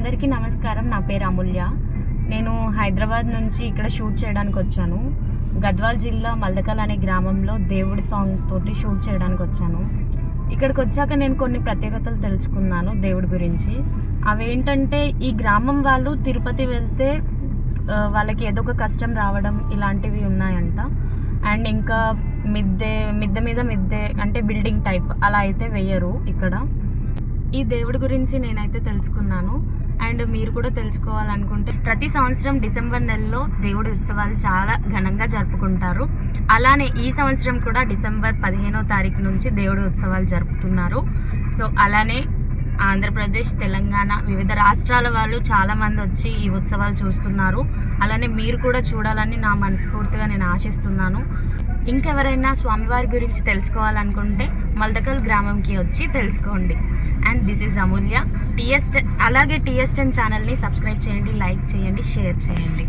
అందరికీ నమస్కారం. నా పేరు అమూల్య. నేను హైదరాబాద్ నుంచి ఇక్కడ షూట్ చేయడానికి వచ్చాను. గద్వాల్ జిల్లా మల్దకల్ అనే గ్రామంలో దేవుడి సాంగ్ తోటి షూట్ చేయడానికి వచ్చాను. ఇక్కడికి వచ్చాక నేను కొన్ని ప్రత్యేకతలు తెలుసుకున్నాను దేవుడి గురించి. అవేంటంటే ఈ గ్రామం వాళ్ళు తిరుపతి వెళ్తే వాళ్ళకి ఏదో ఒక కష్టం రావడం ఇలాంటివి ఉన్నాయంట. అండ్ ఇంకా మిద్దె మిద్దె మీద మిద్దె అంటే బిల్డింగ్ టైప్ అలా అయితే వేయరు ఇక్కడ. ఈ దేవుడి గురించి నేనైతే తెలుసుకున్నాను. అండ్ మీరు కూడా తెలుసుకోవాలనుకుంటే ప్రతి సంవత్సరం డిసెంబర్ నెలలో దేవుడి ఉత్సవాలు చాలా ఘనంగా జరుపుకుంటారు. అలానే ఈ సంవత్సరం కూడా డిసెంబర్ పదిహేనో తారీఖు నుంచి దేవుడి ఉత్సవాలు జరుపుతున్నారు. సో అలానే ఆంధ్రప్రదేశ్ తెలంగాణ వివిధ రాష్ట్రాల వాళ్ళు చాలామంది వచ్చి ఈ ఉత్సవాలు చూస్తున్నారు. అలానే మీరు కూడా చూడాలని నా మనస్ఫూర్తిగా నేను ఆశిస్తున్నాను. ఇంకెవరైనా స్వామివారి గురించి తెలుసుకోవాలనుకుంటే మల్దకల్ గ్రామంకి వచ్చి తెలుసుకోండి. And this is Amulya TS అలాగే టీఎస్టెన్ ఛానల్ని సబ్స్క్రైబ్ చేయండి లైక్ చేయండి షేర్ చేయండి.